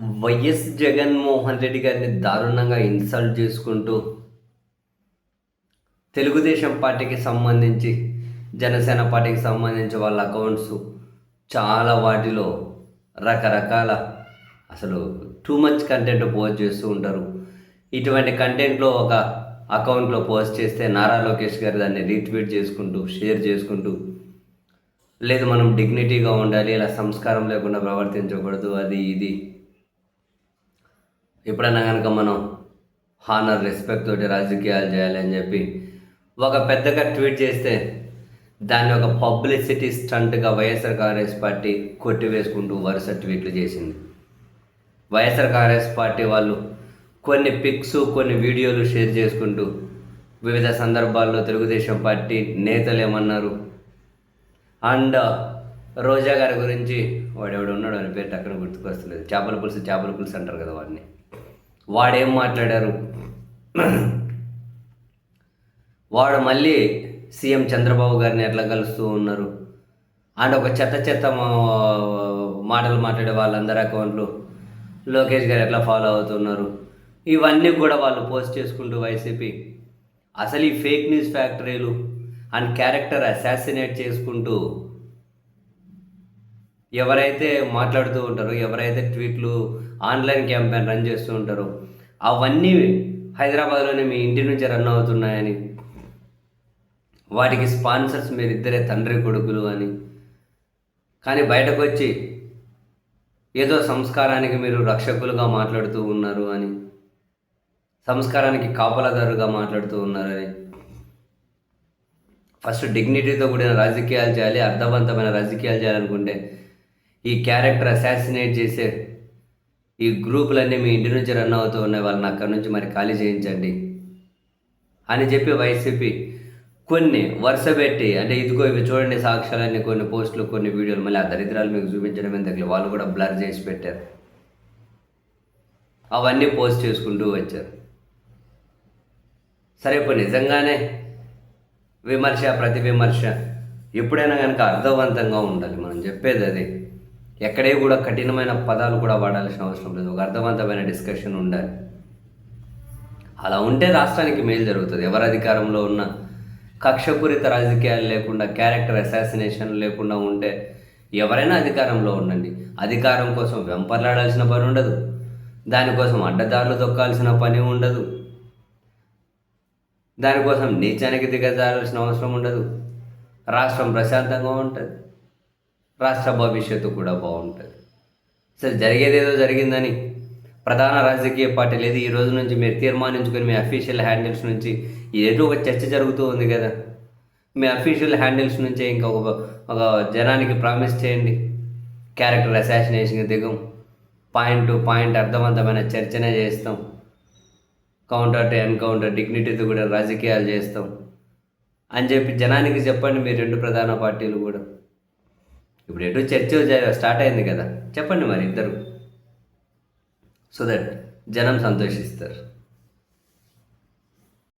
YS Jaganmohan Reddy గారిని దారుణంగా insult చేసుకుంటూ తెలుగుదేశం పార్టీకి సంబంధించి జనసేన పార్టీకి సంబంధించి వాళ్ళ అకౌంట్స్ చాలా వాటిలో రకరకాల అసలు టూ మచ్ కంటెంట్ పోస్ట్ చేస్తూ ఉంటారు. ఇటువంటి కంటెంట్లో ఒక అకౌంట్లో పోస్ట్ చేస్తే నారా లోకేష్ గారు దాన్ని రీట్వీట్ చేసుకుంటూ షేర్ చేసుకుంటూ లేదు మనం డిగ్నిటీగా ఉండాలి ఇలా సంస్కారం లేకుండా ప్రవర్తించకూడదు అది ఇది ఎప్పుడైనా కనుక మనం హానర్ రెస్పెక్ట్ తోటి రాజకీయాలు చేయాలి అని చెప్పి ఒక పెద్దగా ట్వీట్ చేస్తే దాన్ని ఒక పబ్లిసిటీ స్టంట్గా వైఎస్ఆర్ కాంగ్రెస్ పార్టీ కొట్టివేసుకుంటూ వరుస ట్వీట్లు చేసింది. వైఎస్ఆర్ కాంగ్రెస్ పార్టీ వాళ్ళు కొన్ని పిక్స్ కొన్ని వీడియోలు షేర్ చేసుకుంటూ వివిధ సందర్భాల్లో తెలుగుదేశం పార్టీ నేతలు ఏమన్నారు? అండ్ రోజా గారి గురించి వాడెవడు ఉన్నాడు అని పేరు టక్కన గుర్తుకొస్తలేదు. చేపల పులుసు చేపల పులుసు అంటారు కదా వాడిని. వాడేం మాట్లాడారు? వాడు మళ్ళీ సీఎం చంద్రబాబు గారిని ఎట్లా కలుస్తూ ఉన్నారు? అండ్ ఒక చెత్త చెత్త మా- మాటలు మాట్లాడే వాళ్ళందరి అకౌంట్లు లోకేష్ గారు ఎట్లా ఫాలో అవుతున్నారు? ఇవన్నీ కూడా వాళ్ళు పోస్ట్ చేసుకుంటూ వైసీపీ. అసలు ఈ ఫేక్ న్యూస్ ఫ్యాక్టరీలు అండ్ క్యారెక్టర్ అసాసినేట్ చేసుకుంటూ ఎవరైతే మాట్లాడుతూ ఉంటారో ఎవరైతే ట్వీట్లు ఆన్లైన్ క్యాంపెయిన్ రన్ చేస్తూ ఉంటారో అవన్నీ హైదరాబాద్లోనే మీ ఇంటి నుంచి రన్ అవుతున్నాయని వాటికి స్పాన్సర్స్ మీరిద్దరే తండ్రి కొడుకులు అని. కానీ బయటకు వచ్చి ఏదో సంస్కారానికి మీరు రక్షకులుగా మాట్లాడుతూ ఉన్నారు అని సంస్కారానికి కాపలదారుగా మాట్లాడుతూ ఉన్నారని. ఫస్ట్ డిగ్నిటీతో కూడిన రాజకీయాలు చేయాలి అర్థవంతమైన రాజకీయాలు చేయాలనుకుంటే ఈ క్యారెక్టర్ అసాసినేట్ చేసే ఈ గ్రూపులన్నీ మీ ఇంటి నుంచి రన్ అవుతూ ఉన్నాయి. వాళ్ళని అక్కడి నుంచి మరి ఖాళీ చేయించండి అని చెప్పి వైసీపీ కొన్ని వరుస పెట్టి అంటే ఇదిగో ఇవి చూడండి సాక్ష్యాలన్నీ కొన్ని పోస్టులు కొన్ని వీడియోలు మళ్ళీ ఆ దరిద్రాలు మీకు చూపించడం ఎందుకు వాళ్ళు కూడా బ్లర్ చేసి పెట్టారు. అవన్నీ పోస్ట్ చేసుకుంటూ వచ్చారు. సరే ఇప్పుడు నిజంగానే విమర్శ ప్రతి విమర్శ ఎప్పుడైనా కనుక అర్థవంతంగా ఉండాలి. మనం చెప్పేది అది. ఎక్కడే కూడా కఠినమైన పదాలు కూడా వాడాల్సిన అవసరం లేదు. ఒక అర్థవంతమైన డిస్కషన్ ఉండాలి. అలా ఉంటే రాష్ట్రానికి మేలు జరుగుతుంది. ఎవరు అధికారంలో ఉన్న కక్షపూరిత రాజకీయాలు లేకుండా క్యారెక్టర్ అసాసినేషన్ లేకుండా ఉంటే ఎవరైనా అధికారంలో ఉండండి. అధికారం కోసం వెంపర్లాడాల్సిన పని ఉండదు. దానికోసం అడ్డదారులు తొక్కాల్సిన పని ఉండదు. దానికోసం నీచానికి దిగజారాల్సిన అవసరం ఉండదు. రాష్ట్రం ప్రశాంతంగా ఉంటుంది. రాష్ట్ర భవిష్యత్తు కూడా బాగుంటుంది. సరే జరిగేదేదో జరిగిందని ప్రధాన రాజకీయ పార్టీ లేదు. ఈ రోజు నుంచి మీరు తీర్మానించుకొని మీ అఫీషియల్ హ్యాండిల్స్ నుంచి ఏదో ఒక చర్చ జరుగుతూ ఉంది కదా. మీ అఫీషియల్ హ్యాండిల్స్ నుంచే ఇంకా ఒక ఒక జనానికి ప్రామిస్ చేయండి. క్యారెక్టర్ అసాసినేషన్కి దిగం. పాయింట్ టు పాయింట్ అర్థవంతమైన చర్చనే చేస్తాం. కౌంటర్ టు ఎన్కౌంటర్ డిగ్నిటీతో కూడా రాజకీయాలు చేస్తాం. అని చెప్పి జనానికి చెప్పండి మీ రెండు ప్రధాన పార్టీలు కూడా. ఇప్పుడు ఎటు చర్చ స్టార్ట్ అయింది కదా. చెప్పండి మరి ఇద్దరు. సో దట్ జనం సంతోషిస్తారు.